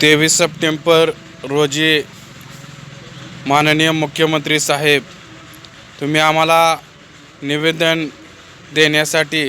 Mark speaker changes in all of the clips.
Speaker 1: तेवीस सप्टेंबर रोजी माननीय मुख्यमंत्री साहेब तुम्ही आम्हाला निवेदन देण्यासाठी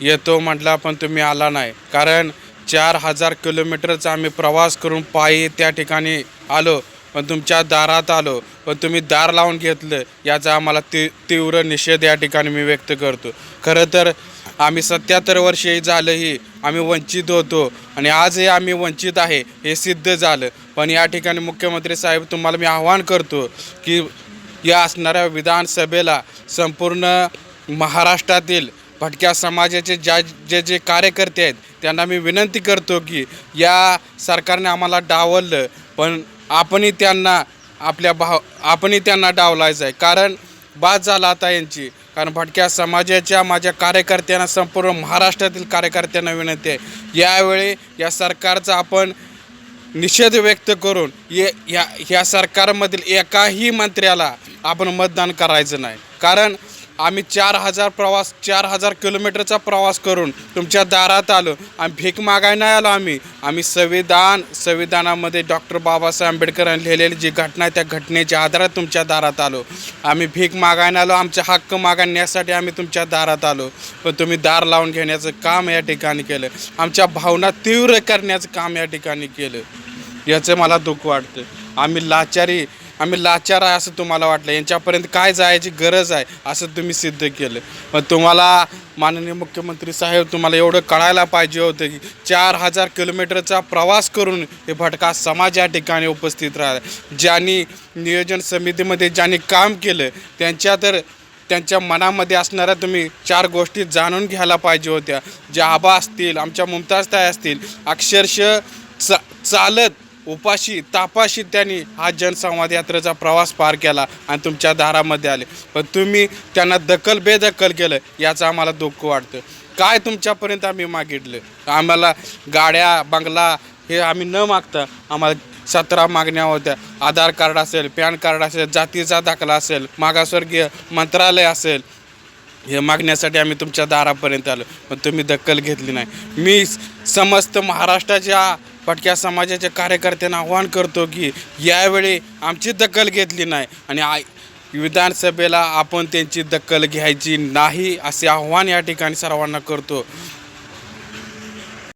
Speaker 1: येतो म्हटला पण तुम्ही आला नाही. कारण चार हजार किलोमीटरचा आम्ही प्रवास करून पायी त्या ठिकाणी आलो पण तुमच्या दारात आलो पण तुम्ही दार लावून घेतलं याचा आम्हाला ती तीव्र निषेध या ठिकाणी मी व्यक्त करतो. खरं तर आम्ही सत्याहत्तर वर्षे झालंही आम्ही वंचित होतो आणि आजही आम्ही वंचित आहे हे सिद्ध झालं. पण या ठिकाणी मुख्यमंत्री साहेब तुम्हाला मी आव्हान करतो की या असणाऱ्या विधानसभेला संपूर्ण महाराष्ट्रातील भटक्या समाजाचे ज्या जे जे कार्यकर्ते आहेत त्यांना मी विनंती करतो की या सरकारने आम्हाला डावललं. पण आपणही त्यांना आपल्या भाव आपणही त्यांना डावलायचं आहे. कारण बाद झाला आता यांची. कारण भटक्या समाजाच्या माझ्या कार्यकर्त्यांना संपूर्ण महाराष्ट्रातील कार्यकर्त्यांना विनंती आहे. यावेळी या सरकारचा आपण निषेध व्यक्त करून ये या ह्या सरकारमधील एकाही मंत्र्याला आपण मतदान करायचं नाही. कारण आम्ही चार हजार प्रवास चार हजार किलोमीटरचा प्रवास करून तुमच्या दारात आलो. आणि भीक मागाय नाही आलो आम्ही. आम्ही संविधान संविधानामध्ये डॉक्टर बाबासाहेब आंबेडकरांनी लिहिलेली जी घटना आहे त्या घटनेच्या आधारात तुमच्या दारात आलो. आम्ही भीक मागायला आलो. आमचा हक्क मागण्यासाठी आम्ही तुमच्या दारात आलो. पण तुम्ही दार लावून घेण्याचं काम या ठिकाणी केलं. आमच्या भावना तीव्र करण्याचं काम या ठिकाणी केलं. याचं मला दुःख वाटतं. आम्ही लाचारी आम्ही लाचार आहे असं तुम्हाला वाटलं. यांच्यापर्यंत काय जायची गरज आहे असं तुम्ही सिद्ध केलं. मग तुम्हाला माननीय मुख्यमंत्री साहेब तुम्हाला एवढं कळायला पाहिजे होतं की चार हजार किलोमीटरचा प्रवास करून हे भटका समाज या ठिकाणी उपस्थित राहिला. ज्यांनी नियोजन समितीमध्ये ज्यांनी काम केलं त्यांच्या तर त्यांच्या मनामध्ये असणाऱ्या तुम्ही चार गोष्टी जाणून घ्यायला पाहिजे होत्या. ज्या आबा असतील आमच्या मुमताज ताई असतील अक्षरशः चा चालत उपाशी तापाशी त्यांनी हा जनसंवाद यात्रेचा प्रवास पार केला आणि तुमच्या दारामध्ये आले. पण तुम्ही त्यांना दखल बेदखल केलं याचं आम्हाला दुःख वाटतं. काय तुमच्यापर्यंत आम्ही मागितलं? आम्हाला गाड्या बंगला हे आम्ही न मागता आम्हाला सतरा मागण्या होत्या. आधार कार्ड असेल पॅन कार्ड असेल जातीचा दाखला असेल मागासवर्गीय मंत्रालय असेल हे मागण्यासाठी आम्ही तुमच्या दारापर्यंत आलो. पण तुम्ही दखल घेतली नाही. मी समस्त महाराष्ट्राच्या भटक्या समाजाच्या कार्यकर्त्यांना आव्हान करतो की यावेळी आमची दखल घेतली नाही. आणि आय विधानसभेला आपण त्यांची दखल घ्यायची नाही असे आव्हान या ठिकाणी सर्वांना करतो.